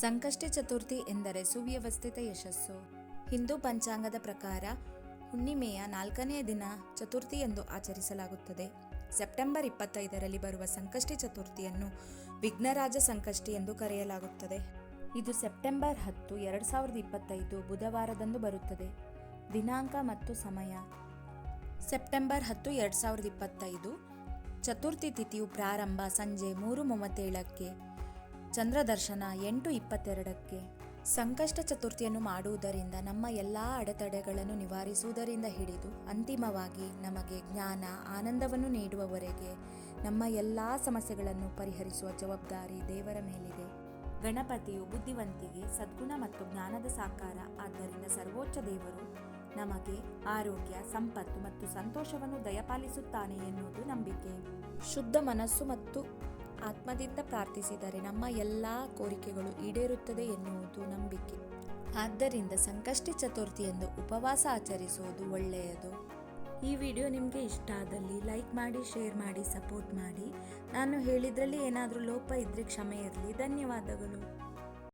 ಸಂಕಷ್ಟಿ ಚತುರ್ಥಿ ಎಂದರೆ ಸುವ್ಯವಸ್ಥಿತ ಯಶಸ್ಸು. ಹಿಂದೂ ಪಂಚಾಂಗದ ಪ್ರಕಾರ ಹುಣ್ಣಿಮೆಯ ನಾಲ್ಕನೆಯ ದಿನ ಚತುರ್ಥಿ ಎಂದು ಆಚರಿಸಲಾಗುತ್ತದೆ. ಸೆಪ್ಟೆಂಬರ್ ಇಪ್ಪತ್ತೈದರಲ್ಲಿ ಬರುವ ಸಂಕಷ್ಟಿ ಚತುರ್ಥಿಯನ್ನು ವಿಘ್ನರಾಜ ಸಂಕಷ್ಟಿ ಎಂದು ಕರೆಯಲಾಗುತ್ತದೆ. ಇದು ಸೆಪ್ಟೆಂಬರ್ ಹತ್ತು, ಎರಡು ಸಾವಿರದ ಇಪ್ಪತ್ತೈದು ಬುಧವಾರದಂದು ಬರುತ್ತದೆ. ದಿನಾಂಕ ಮತ್ತು ಸಮಯ. ಸೆಪ್ಟೆಂಬರ್ ಹತ್ತು, ಎರಡು ಸಾವಿರದ ಇಪ್ಪತ್ತೈದು ಚತುರ್ಥಿ ತಿಥಿಯು ಪ್ರಾರಂಭ ಸಂಜೆ ಮೂರು ಮೂವತ್ತೇಳಕ್ಕೆ. ಚಂದ್ರ ದರ್ಶನ ಎಂಟು ಇಪ್ಪತ್ತೆರಡಕ್ಕೆ. ಸಂಕಷ್ಟ ಚತುರ್ಥಿಯನ್ನು ಮಾಡುವುದರಿಂದ ನಮ್ಮ ಎಲ್ಲ ಅಡೆತಡೆಗಳನ್ನು ನಿವಾರಿಸುವುದರಿಂದ ಹಿಡಿದು ಅಂತಿಮವಾಗಿ ನಮಗೆ ಜ್ಞಾನ, ಆನಂದವನ್ನು ನೀಡುವವರೆಗೆ ನಮ್ಮ ಎಲ್ಲ ಸಮಸ್ಯೆಗಳನ್ನು ಪರಿಹರಿಸುವ ಜವಾಬ್ದಾರಿ ದೇವರ ಮೇಲಿದೆ. ಗಣಪತಿಯು ಬುದ್ಧಿವಂತಿಗೆ ಸದ್ಗುಣ ಮತ್ತು ಜ್ಞಾನದ ಸಾಕಾರ. ಆದ್ದರಿಂದ ಸರ್ವೋಚ್ಚ ದೇವರು ನಮಗೆ ಆರೋಗ್ಯ, ಸಂಪತ್ತು ಮತ್ತು ಸಂತೋಷವನ್ನು ದಯಪಾಲಿಸುತ್ತಾನೆ ಎನ್ನುವುದು ನಂಬಿಕೆ. ಶುದ್ಧ ಮನಸ್ಸು ಮತ್ತು ಆತ್ಮದಿಂದ ಪ್ರಾರ್ಥಿಸಿದರೆ ನಮ್ಮ ಎಲ್ಲ ಕೋರಿಕೆಗಳು ಈಡೇರುತ್ತದೆ ಎನ್ನುವುದು ನಂಬಿಕೆ. ಆದ್ದರಿಂದ ಸಂಕಷ್ಟಿ ಚತುರ್ಥಿಯಂದು ಉಪವಾಸ ಆಚರಿಸುವುದು ಒಳ್ಳೆಯದು. ಈ ವಿಡಿಯೋ ನಿಮಗೆ ಇಷ್ಟ ಆದಲ್ಲಿ ಲೈಕ್ ಮಾಡಿ, ಶೇರ್ ಮಾಡಿ, ಸಪೋರ್ಟ್ ಮಾಡಿ. ನಾನು ಹೇಳಿದ್ರಲ್ಲಿ ಏನಾದರೂ ಲೋಪ ಇದ್ದರೆ ಕ್ಷಮೆ ಇರಲಿ. ಧನ್ಯವಾದಗಳು.